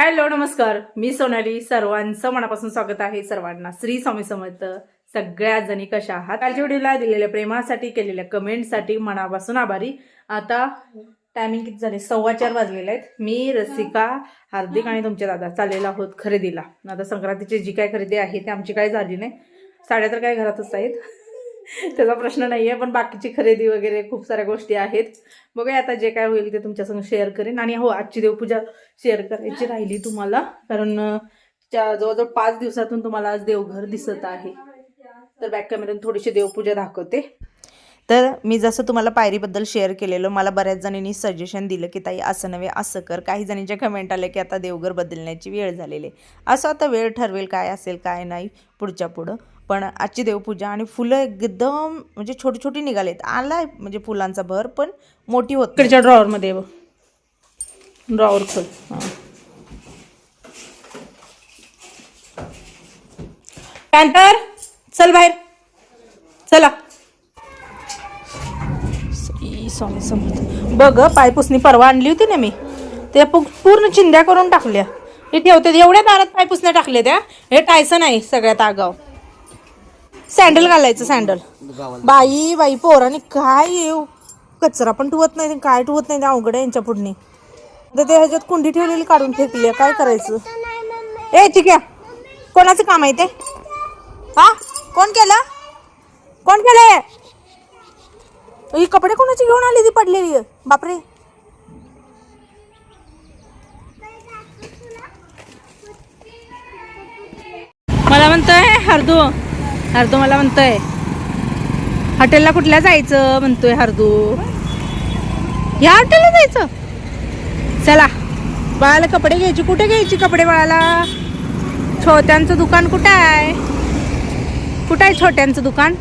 Hello नमस्कार. मी सोनाली. सर्वांचं मनापासून स्वागत आहे. सर्वांना श्री स्वामी समर्थ. सगळ्या जणी कशा आहात? कालच्या व्हिडिओला दिलेल्या प्रेमासाठी केलेल्या कमेंटसाठी मनापासून आभारी. आता टायमिंग किती झाले? सव्वा चार वाजलेले आहेत. मी रसिका हार्दिक आणि तुमच्या दादा चाललेला आहोत खरेदीला. आता संक्रांतीची जी काय खरेदी आहे ती आमची काय झाली नाही. साड्या तर काय घरातच आहेत. त्याचा प्रश्न नाही आहे पण बाकीची खरेदी वगैरे खूप साऱ्या गोष्टी आहेत. बघूया आता जे काय होईल ते तुमच्यासंग शेअर करेन. आणि हो आजची देवपूजा शेअर करायची राहिली तुम्हाला कारण जवळजवळ पाच दिवसातून तुम्हाला आज देवघर दिसत आहे. तर बॅक कॅमेऱ्यातून थोडीशी देवपूजा दाखवते. तर मी जसं तुम्हाला पायरीबद्दल शेअर केलेलं मला बऱ्याच जणींनी सजेशन दिलं की ताई असं नव्हे असं कर. काही जणींच्या कमेंट आले की आता देवघर बदलण्याची वेळ झालेली आहे. असं आता वेळ ठरवेल काय असेल काय नाही पुढच्या पुढं. पण आजची देवपूजा आणि फुलं एकदम म्हणजे छोटी छोटी निघालीत. आलाय म्हणजे फुलांचा भर पण मोठी होत कडच्या इकडच्या ड्रॉवरमध्ये बघ. ड्रॉवर खोल. हां. पॅन्टर चल बाहेर. चला. स्वामी समर्थ. बघ पायपुसणी परवा आणली होती ना मी. त्या पूर्ण चिंध्या करून टाकल्या. हे ठेवते एवढ्या दारात पायपुसण्या टाकल्या त्या. हे टायसन आहे सगळ्यात आगाव. सँडल घालायचं सँडल बाई बाई पोराने काय येऊ? कचरा पण ठुवत नाही काय ठुवत नाही अवघड आहे यांच्या पुढणी तर ते ह्याच्यात कुंडी ठेवलेली काढून फेकली आहे. काय करायचं? ए ठीक आहे कोणाचं काम आहे ते? हा? कोण केलं? कोण केलंय? ही कपडे कोणाची घेऊन आली ती पडलेली? आहे? बापरे. मला म्हणतोय हरदू हरदू मला म्हणतोय. हॉटेलला कुठल्या जायचं म्हणतोय हरदू? ह्या हॉटेलला जायचं? चला. बाळाला कपडे घ्यायचे. कुठे घ्यायची कपडे बाळाला? छोट्यांचं दुकान कुठं आहे? कुठं आहे छोट्यांचं दुकान?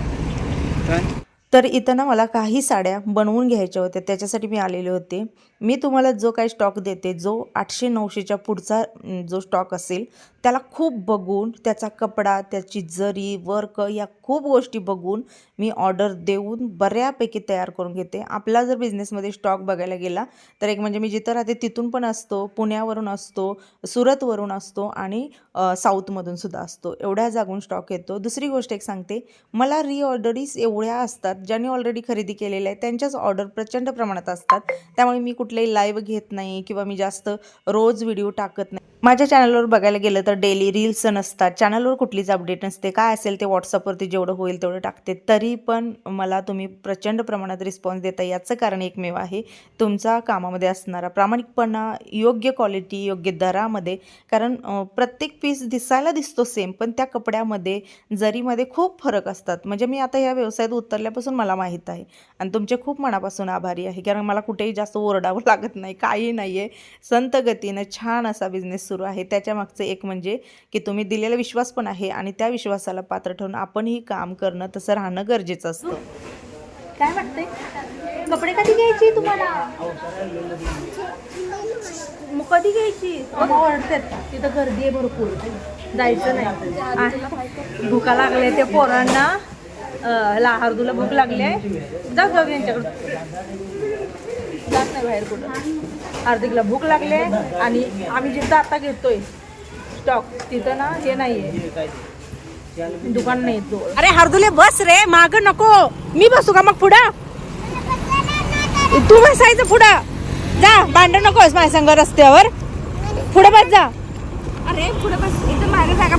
तर इथं ना मला काही साड्या बनवून घ्यायच्या होत्या. त्याच्यासाठी मी आलेले होते. मी तुम्हाला जो काही स्टॉक देते जो आठशे नऊशेच्या पुढचा जो स्टॉक असेल त्याला खूप बघून त्याचा कपडा त्याची जरी वर्क या खूप गोष्टी बघून मी ऑर्डर देऊन बऱ्यापैकी तयार करून घेते. आपला जर बिझनेसमध्ये स्टॉक बघायला गेला तर एक म्हणजे मी जिथं राहते तिथून पण असतो पुण्यावरून असतो सुरतवरून असतो आणि साऊथमधून सुद्धा असतो. एवढ्या जागून स्टॉक येतो. दुसरी गोष्ट एक सांगते मला रिऑर्डरीज एवढ्या असतात ज्यांनी ऑलरेडी खरेदी केलेल्या आहे त्यांच्याच ऑर्डर प्रचंड प्रमाणात असतात. त्यामुळे मी कुठलेही लाईव्ह घेत नाही किंवा मी जास्त रोज व्हिडिओ टाकत नाही. माझ्या चॅनलवर बघायला गेलं तर डेली रील्स नसतात. चॅनलवर कुठलीच अपडेट नसते. काय असेल ते व्हॉट्सअपवरती जेवढं होईल तेवढं टाकते. तरी पण मला तुम्ही प्रचंड प्रमाणात रिस्पॉन्स देता याचं कारण एकमेव आहे तुमचा कामामध्ये असणारा प्रामाणिकपणा योग्य क्वालिटी योग्य दरामध्ये. कारण प्रत्येक पीस दिसायला दिसतो सेम पण त्या कपड्यामध्ये जरीमध्ये खूप फरक असतात. म्हणजे मी आता या व्यवसायात उतरल्यापासून मला माहीत आहे. आणि तुमचे खूप मनापासून आभारी आहे. कारण मला कुठेही जास्त ओरडावं लागत नाही काही नाही आहे संत गतीनं छान असा बिझनेस सुरू आहे. त्याच्या मागचं एक म्हणजे की तुम्ही दिलेला विश्वास पण आहे आणि त्या विश्वासाला पात्र ठेवून आपणही काम करणं तसं राहणं गरजेचं असतं. काय वाटतंय? कपडे कधी घ्यायची तुम्हाला? मग कधी घ्यायची? ओरडतात. तिथं गर्दी आहे भरपूर. जायचं नाही. भूका भुका लागल्या त्या पोरांना. अं, हरदूला भूक लागली आहे. जाऊ जाऊ यांच्याकडे. जात नाही बाहेर कुठं. हार्दिकला भूक लागली आहे आणि आम्ही जिथं आता घेतोय स्टॉक तिथं ना हे नाहीये. दुकान नाही जवळ. अरे हरदुले बस रे माग नको. मी बसू का मग पुढं? तू बसायचं पुढं. जा भांड नकोस माझ्या संग रस्त्यावर. पुढे बस जा. अरे पुढे बस. इथं मागे जागा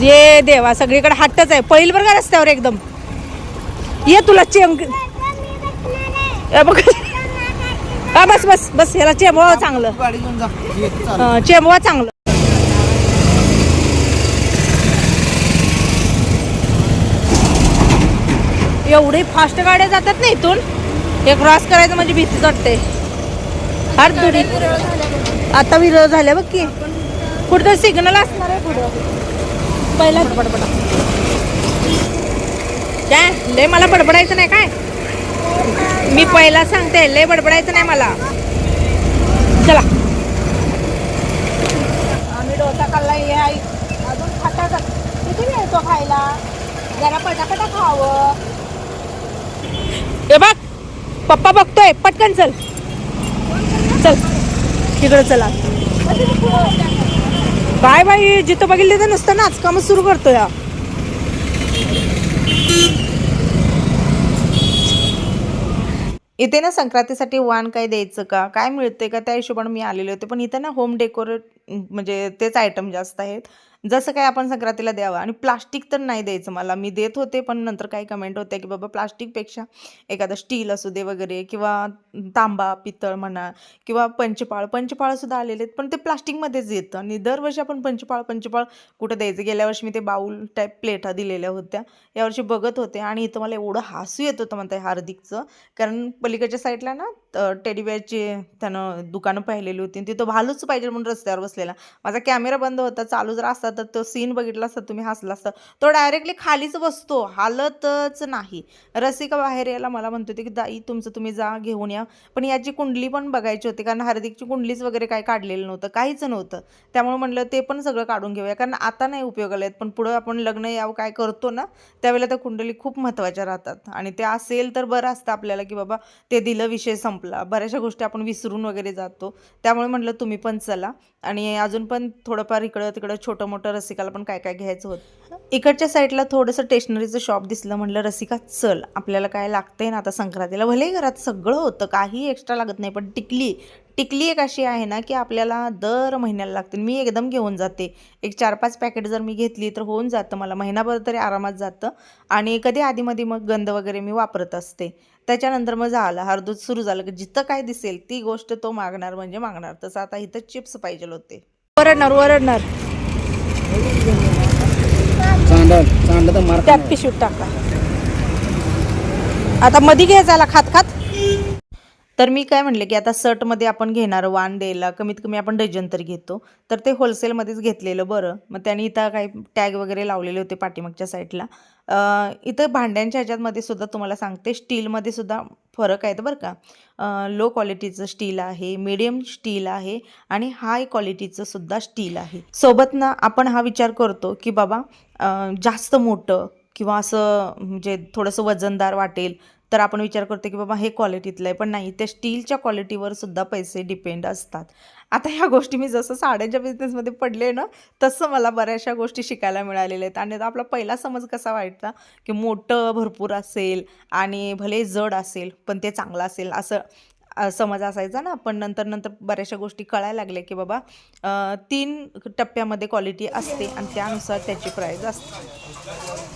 ये देवा सगळीकडे हट्टच आहे. पहिल बरं का रस्त्यावर एकदम? ये तुला ए, बघ. हा बस बस बस याला चेमवा चांगलं. अं, चेमवा चांगलं. एवढे फास्ट गाड्या जातात ना इथून हे क्रॉस करायचं म्हणजे भीतीच वाटते. हर दुरी. आता विरोध झाल्या बघ की. कुठं सिग्नल असणार आहे पुढं? पहिला बडबडा काय लय मला बडबडायचं नाही काय? मी पहिला सांगते लय बडबडायचं नाही मला. चला. आम्ही डोसा खाल्ला हे आई. अजून खाता किती येतो खायला? जरा पटापटा खावं. हे बघ पप्पा बघतोय पटकन चल. चल तिकडे चला. बाय बाय जिथं बघितलं तर नुसतं नाच कामच सुरू करतो या इथे ना संक्रांतीसाठी वाण काय द्यायचं का? काय मिळते का? त्या हिशोबाने मी आलेले होते. पण इथे ना होम डेकोरेट म्हणजे तेच आयटम जास्त आहेत. जसं काय आपण संक्रांतीला द्यावं. आणि प्लास्टिक तर नाही द्यायचं मला. मी देत होते पण नंतर काही कमेंट होते की बाबा प्लास्टिकपेक्षा एखादं स्टील असू दे वगैरे किंवा तांबा पितळ म्हणा किंवा पंचपाळ. पंचपाळसुद्धा आलेले आहेत पण ते प्लास्टिकमध्येच येतं. आणि दरवर्षी आपण पंचपाळ पंचपाळ कुठं द्यायचं? गेल्या वर्षी मी ते बाऊल टाईप प्लेटा दिलेल्या होत्या. यावर्षी बघत होते आणि इथं मला एवढं हसू येत होतं म्हणता हार्दिकचं. कारण पलीकडच्या साईडला ना टेडीवेअरची त्यानं दुकानं पाहिलेली होती. आणि तिथं भालूच पाहिजे म्हणून रस्त्यावर बसलेला. माझा कॅमेरा बंद होता चालू जर असता तर तो सीन बघितला असता तुम्ही हसला असता. तो डायरेक्टली खालीच बसतो हालतच नाही. रसिका बाहेर यायला मला म्हणत होती की दाई तुमचं तुम्ही जा घेऊन या. पण याची कुंडली पण बघायची होती कारण हार्दिकची कुंडलीच वगैरे काय काढलेलं नव्हतं काहीच नव्हतं. त्यामुळे म्हणलं ते पण सगळं काढून घेऊया. कारण आता नाही उपयोगाला आहेत पण पुढं आपण लग्न यावं काय करतो ना त्यावेळेला त्या कुंडली खूप महत्त्वाच्या राहतात. आणि ते असेल तर बरं असतं आपल्याला की बाबा ते दिलं विषय संपला. बऱ्याचशा गोष्टी आपण विसरून वगैरे जातो. त्यामुळे म्हटलं तुम्ही पण चला. आणि अजून पण थोडंफार इकडं तिकडं छोटं मोठं रसिकाला पण काय काय घ्यायचं होतं. इकडच्या साईडला थोडंसं स्टेशनरीचं शॉप दिसलं म्हटलं रसिका चल. आपल्याला काय लागतंय ना आता संक्रांतीला? भलेही घरात सगळं होतं. काही एक्स्ट्रा लागत नाही पण टिकली टिकली एक अशी आहे ना की आपल्याला दर महिन्याला लागते. मी एकदम घेऊन जाते. एक चार पाच पॅकेट जर मी घेतली तर होऊन जातं मला. महिनाभर तरी आरामात जातं. आणि कधी आधीमध्ये मग गंध वगैरे मी वापरत असते. त्याच्यानंतर मग झालं हरदूत सुरू झालं की जिथं काय दिसेल ती गोष्ट तो मागणार म्हणजे मागणार. तसं आता इथं चिप्स पाहिजे होते. वरडणार वरडणार तर मार त्यात पिशवीत टाका. आता मधी घ्यायचा खात खात. तर मी काय म्हणले की आता सर्टमध्ये आपण घेणार वाण द्यायला कमीत कमी आपण डजन तर घेतो. तर ते होलसेलमध्येच घेतलेलं बरं. मग त्यांनी इथं काही टॅग वगैरे लावलेले होते पाठीमागच्या साईडला. इथं भांड्यांच्या ह्याच्यातमध्ये सुद्धा तुम्हाला सांगते स्टीलमध्ये सुद्धा फरक आहेत बरं का. लो क्वालिटीचं स्टील आहे मिडियम स्टील आहे आणि हाय क्वालिटीचं सुद्धा स्टील आहे. सोबत ना आपण हा विचार करतो की बाबा जास्त मोठं किंवा असं म्हणजे थोडंसं वजनदार वाटेल तर आपण विचार करतो की बाबा हे क्वालिटीतलं आहे पण नाही त्या स्टीलच्या क्वालिटीवर सुद्धा पैसे डिपेंड असतात. आता ह्या गोष्टी मी जसं साड्यांच्या बिझनेसमध्ये पडले ना तसं मला बऱ्याचशा गोष्टी शिकायला मिळालेल्या आहेत. आणि आता आपला पहिला समज कसा वाटता की मोठं भरपूर असेल आणि भले जड असेल पण ते चांगलं असेल असं समज असायचा ना. पण नंतर नंतर बऱ्याचशा गोष्टी कळायला लागल्या की बाबा तीन टप्प्यामध्ये क्वालिटी असते आणि त्यानुसार त्याची प्राईज असते.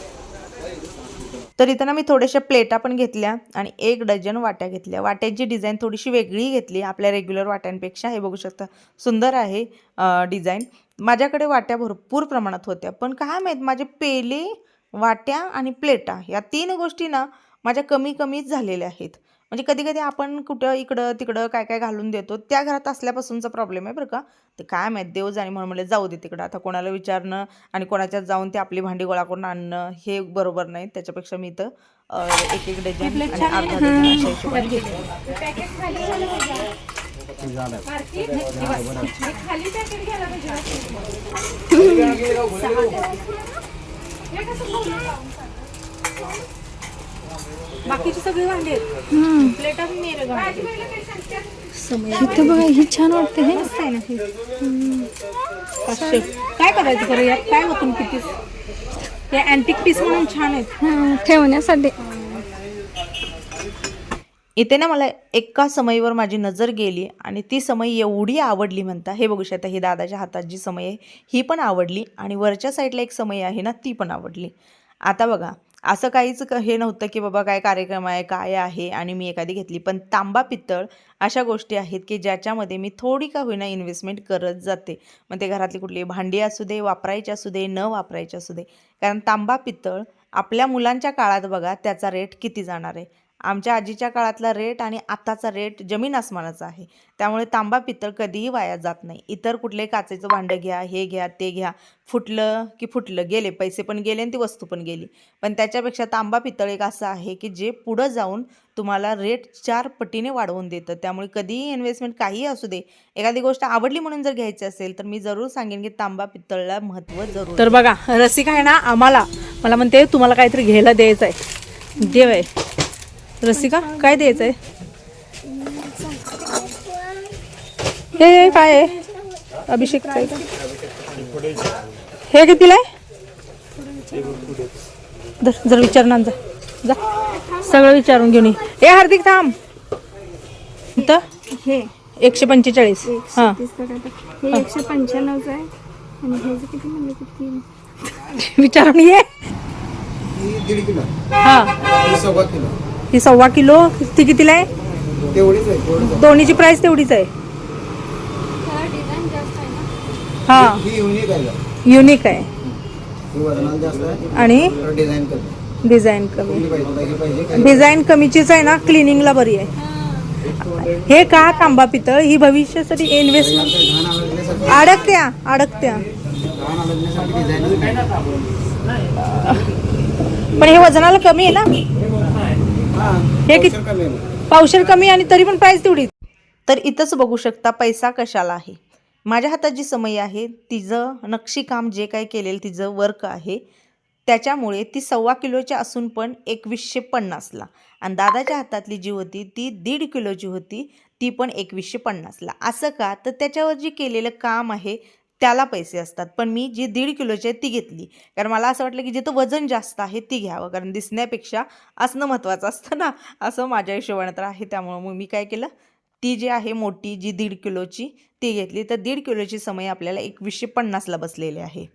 तर इथं ना मी थोड्याशा प्लेटा पण घेतल्या आणि एक डझन वाट्या घेतल्या. वाट्याची डिझाईन थोडीशी वेगळी घेतली. आपल्या रेग्युलर वाट्यांपेक्षा हे बघू शकता सुंदर आहे डिझाईन. माझ्याकडे वाट्या भरपूर प्रमाणात होत्या. पण काय माहीत माझे पेले वाट्या आणि प्लेटा या तीन गोष्टी ना माझ्या कमी कमीच झालेल्या आहेत. म्हणजे कधी कधी आपण कुठं इकडं तिकडं काय काय घालून देतो त्या घरात असल्यापासूनचा प्रॉब्लेम आहे बरं का. ते काय माहीत देव जाणे म्हणून म्हणले जाऊ दे तिकडं आता कोणाला विचारणं आणि कोणाच्यात जाऊन ते आपली भांडी गोळा करून आणणं हे बरोबर नाही. त्याच्यापेक्षा मी इथं अं, एक एक डझन आणि अर्धा डझन अशा हिशोबाने घेतलं बाकीची सगळी भांडी आहेत. इथं बघा ही छान वाटते हे. मस्त आहे ना हे. पाचशे. काय करायचं खरं यात? काय होतं किती हे अँटिक पीस म्हणून छान आहेत. हा, ठेवण्यासाठी. इथे ना मला एका समईवर माझी नजर गेली आणि ती समई एवढी आवडली म्हणता. हे बघू शकता ही दादाच्या हातात जी समई आहे ही पण आवडली आणि वरच्या साईडला एक समई आहे ना ती पण आवडली. आता बघा असं काहीच क- हे नव्हतं की बाबा काय कार्यक्रम आहे काय आहे आणि मी एखादी घेतली. पण तांबा पितळ अशा गोष्टी आहेत की ज्याच्यामध्ये मी थोडी का होईना इन्व्हेस्टमेंट करत जाते. मग ते घरातली कुठली भांडी असू दे वापरायची असू दे न वापरायची असू दे. कारण तांबा पितळ आपल्या मुलांच्या काळात बघा त्याचा रेट किती जाणार आहे. आमच्या आजीच्या काळातला रेट आणि आत्ताचा रेट जमीन आसमानाचा आहे. त्यामुळे तांबा पितळ कधीही वाया जात नाही. इतर कुठले काचेचं भांडं घ्या हे घ्या ते घ्या. फुटलं की फुटलं गेले पैसे पण गेले आणि ती वस्तू पण गेली. पण त्याच्यापेक्षा तांबा पितळ एक असं आहे की जे पुढं जाऊन तुम्हाला रेट चार पटीने वाढवून देतं. त्यामुळे कधीही इन्व्हेस्टमेंट काहीही असू दे. एखादी गोष्ट आवडली म्हणून जर घ्यायची असेल तर मी जरूर सांगेन की तांबा पितळला महत्त्व जरूर तर बघा रसिक आहे ना आम्हाला. मला म्हणते तुम्हाला काहीतरी घ्यायला द्यायचं आहे देव आहे. रसिका काय द्यायचं आहे हे हे. काय आहे अभिषेक हे कितीला आहे? जर विचार ना जा. जा. सगळं विचारून घेऊन ये. ए हार्दिक थांब. इथं? हे. एकशे पंचेचाळीस. हां. तर. हे एकशे पंच्याण्णवचं आहे. आणि ह्याचं किती म्हणजे किती विचारून ये. ही. हां सव्वा किलो. ती कितीला आहे? दोन्हीची प्राइस तेवढीच आहे. हा. ही युनिक आहे आणि? डिझाईन कमी. डिझाईन कमीचीच आहे ना? क्लिनिंगला बरी आहे. हे का तांबा पितळ? ही भविष्यासाठी इन्व्हेस्टमेंट अडकत्या अडकत्या. पण हे वजनाला कमी आहे ना? हे. किती? पावशेर कमी आणि तरी पण प्राइस तेवढी. तर इथंच बघू शकता पैसा कशाला आहे. माझ्या हातात जी समई आहे तिचं नक्षीकाम जे काही केलेलं तिचं वर्क आहे त्याच्यामुळे ती सव्वा किलोची असून पण एकवीसशे पन्नासला. आणि दादाच्या हातातली जी होती ती दीड किलोची होती ती पण एकवीसशे पन्नासला. असं का? तर त्याच्यावर जे केलेलं काम आहे त्याला पैसे असतात. पण मी जी दीड किलोची आहे ती घेतली. कारण मला असं वाटलं की जिथं वजन जास्त आहे ती घ्यावं. कारण दिसण्यापेक्षा असणं महत्त्वाचं असतं ना. असं माझ्या हिशोबाने तर आहे. त्यामुळं मग मी काय केलं? ती जी आहे मोठी जी दीड किलोची ती घेतली. तर दीड किलोची समय आपल्याला एकवीसशे पन्नासला बसलेली आहे.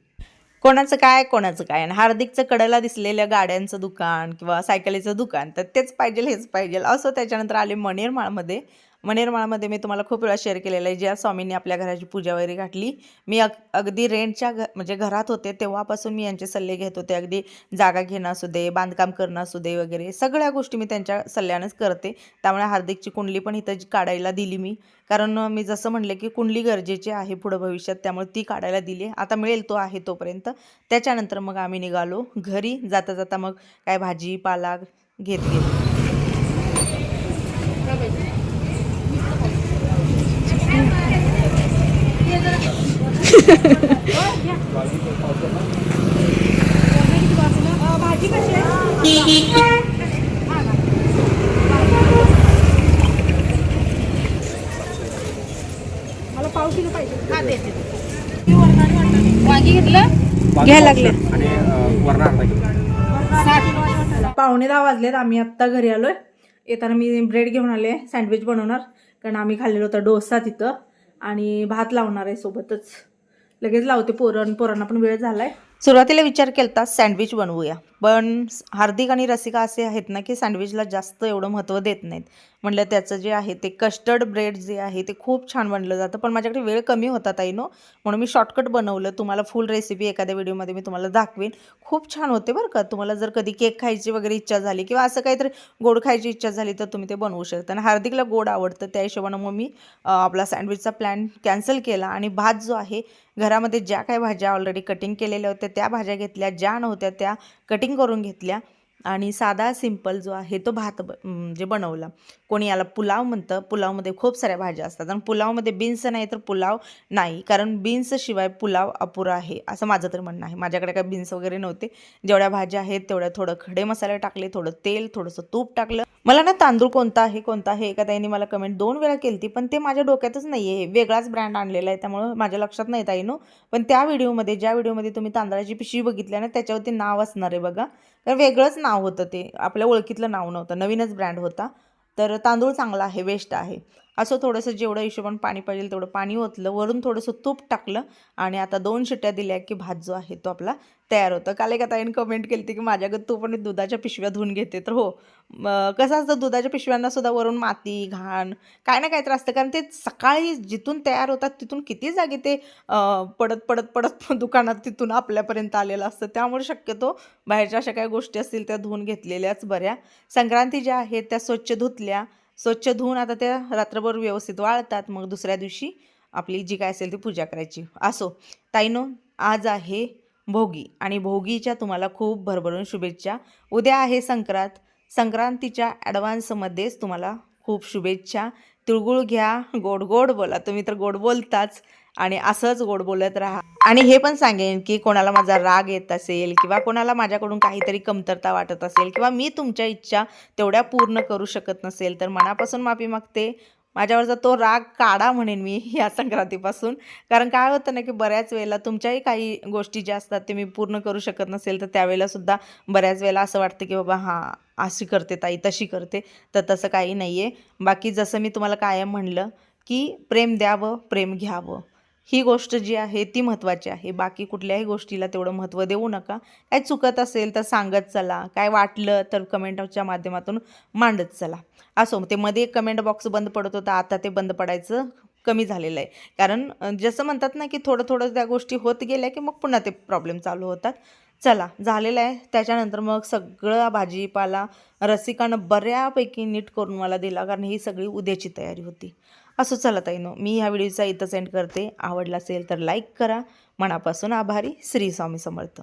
कोणाचं काय कोणाचं काय? आणि हार्दिकचं कडेला दिसलेल्या गाड्यांचं दुकान किंवा सायकलीचं दुकान तर तेच पाहिजे हेच पाहिजे असं त्याच्यानंतर आले मणेरमाळमध्ये. मनेरमाळमध्ये मी तुम्हाला खूप वेळा शेअर केलेलं आहे ज्या स्वामींनी आपल्या घराची पूजा वगैरे घातली. मी अग अगदी रेंटच्या घ म्हणजे घरात होते तेव्हापासून मी यांचे सल्ले घेत होते. अगदी जागा घेणं असू दे बांधकाम करणं असू दे वगैरे सगळ्या गोष्टी मी त्यांच्या सल्ल्यानेच करते. त्यामुळे हार्दिकची कुंडली पण इथं जी काढायला दिली मी. कारण मी जसं म्हणले की कुंडली गरजेची आहे पुढं भविष्यात त्यामुळे ती काढायला दिली आता मिळेल तो आहे तोपर्यंत. त्याच्यानंतर मग आम्ही निघालो घरी. जाता जाता मग काय भाजी पाला घेत घेत घ्यायला लागले पावणे दहा वाजलेत. आम्ही आत्ता घरी आलोय. येताना मी ब्रेड घेऊन आले. सँडविच बनवणार. कारण आम्ही खाल्लेलो होता डोसा तिथं. आणि भात लावणार आहे सोबतच. लगेच लावते पोरण पोरांना पण वेळ झालाय. सुरुवातीला विचार केला सँडविच बनवूया. पण हार्दिक आणि रसिका असे आहेत ना की सँडविचला जास्त एवढं महत्त्व देत नाहीत. म्हटलं त्याचं जे आहे ते कस्टर्ड ब्रेड जे आहे ते खूप छान बनलं जातं पण माझ्याकडे वेळ कमी होता ताईनो म्हणून मी शॉर्टकट बनवलं. तुम्हाला फुल रेसिपी एखाद्या व्हिडिओमध्ये मी तुम्हाला दाखवेन. खूप छान होते बरं का. तुम्हाला जर कधी केक खायची वगैरे इच्छा झाली किंवा असं काहीतरी गोड खायची इच्छा झाली तर तुम्ही ते बनवू शकता. आणि हार्दिकला गोड आवडतं. त्या हिशोबानं मग मी आपला सँडविचचा प्लॅन कॅन्सल केला. आणि भात जो आहे घरामध्ये ज्या काही भाज्या ऑलरेडी कटिंग केलेल्या होत्या त्या भाज्या घेतल्या ज्या नव्हत्या त्या कटिंग करून घेतल्या. आणि साधा सिंपल जो आहे तो भात ब म्हणजे बनवला. कोणी याला पुलाव म्हणतं पुलावमध्ये खूप साऱ्या भाज्या असतात. आणि पुलावमध्ये बीन्स नाही तर पुलाव नाही कारण बीन्सशिवाय पुलाव अपुरा आहे असं माझं तर म्हणणं आहे. माझ्याकडे काय बीन्स वगैरे नव्हते. जेवढ्या भाज्या आहेत तेवढ्या थोडं खडे मसाले टाकले थोडं तेल थोडंसं तूप टाकलं. मला ना तांदूळ कोणता आहे कोणता आहे एका ताईने मला कमेंट दोन वेळा केली ती पण ते माझ्या डोक्यातच नाही आहे वेगळाच ब्रँड आणलेला आहे त्यामुळं माझ्या लक्षात नाही ताईनो पण त्या व्हिडिओमध्ये ज्या व्हिडिओमध्ये तुम्ही तांदळाची पिशवी बघितल्या ना त्याच्यावरती नाव असणार आहे बघा. तर वेगळंच नाव होतं ते. आपल्या ओळखीतलं नाव नव्हतं. नवीनच ब्रँड होता. तर तांदूळ चांगला आहे बेस्ट आहे. असं थोडंसं जेवढं हिशोबान पाणी पाहिजे तेवढं पाणी ओतलं वरून थोडंसं तूप टाकलं आणि आता दोन शिट्ट्या दिल्या की भात जो आहे तो आपला तयार होतं. काल एका ताईने कमेंट केली होती की माझ्याकडे तू पण दुधाच्या पिशव्या धुवून घेते. तर हो कसं असतं दुधाच्या पिशव्यांना सुद्धा वरून माती घाण काय ना काहीतरी असतं. कारण ते सकाळी जिथून तयार होतात तिथून किती जागे ते पडत पडत पडत दुकानात तिथून आपल्यापर्यंत आलेलं असतं. त्यामुळे शक्यतो बाहेरच्या अशा काही गोष्टी असतील त्या धुवून घेतलेल्याच बऱ्या. संक्रांती ज्या आहेत त्या स्वच्छ धुतल्या. स्वच्छ धुवून आता त्या रात्रभर व्यवस्थित वाळतात. मग दुसऱ्या दिवशी आपली जी काय असेल ती पूजा करायची. असो ताईनो आज आहे भोगी आणि भोगीच्या तुम्हाला खूप भरभरून शुभेच्छा. उद्या आहे संक्रांत. संक्रांतीच्या ॲडव्हान्समध्येच तुम्हाला खूप शुभेच्छा. तिळगुळ घ्या. गोड गोड बोला. तुम्ही तर गोड बोलताच. आणि असंच गोड बोलत राहा. आणि हे पण सांगेन की कोणाला माझा राग येत असेल किंवा कोणाला माझ्याकडून काहीतरी कमतरता वाटत असेल किंवा मी तुमच्या इच्छा तेवढ्या पूर्ण करू शकत नसेल तर मनापासून माफी मागते. माझ्यावरचा तो राग काढा म्हणेन मी या संक्रांतीपासून. कारण काय होतं ना की बऱ्याच वेळेला तुमच्याही काही गोष्टी ज्या असतात ते मी पूर्ण करू शकत नसेल तर त्यावेळेलासुद्धा बऱ्याच वेळेला असं वाटतं की बाबा हां अशी करते ताई तशी करते. तर तसं काही नाही आहे बाकी जसं मी तुम्हाला कायम म्हणलं की प्रेम द्यावं प्रेम घ्यावं. ही गोष्ट जी आहे ती महत्त्वाची आहे. बाकी कुठल्याही गोष्टीला तेवढं महत्त्व देऊ नका. काय चुकत असेल तर सांगत चला. काय वाटलं तर कमेंटच्या माध्यमातून मांडत चला. असो ते मध्ये एक कमेंट बॉक्स बंद पडत होता. आता ते बंद पडायचं कमी झालेलं आहे. कारण जसं म्हणतात ना की थोडं थोडं त्या गोष्टी होत गेल्या की मग पुन्हा ते प्रॉब्लेम चालू होतात. चला झालेलं आहे. त्याच्यानंतर मग सगळं भाजीपाला रसिकानं बऱ्यापैकी नीट करून मला दिला. कारण ही सगळी उद्याची तयारी होती. असं चला ताईनो मी ह्या व्हिडिओचा इथं सेंड करते. आवडला असेल तर लाईक करा. मनापासून आभारी. श्री स्वामी समर्थ.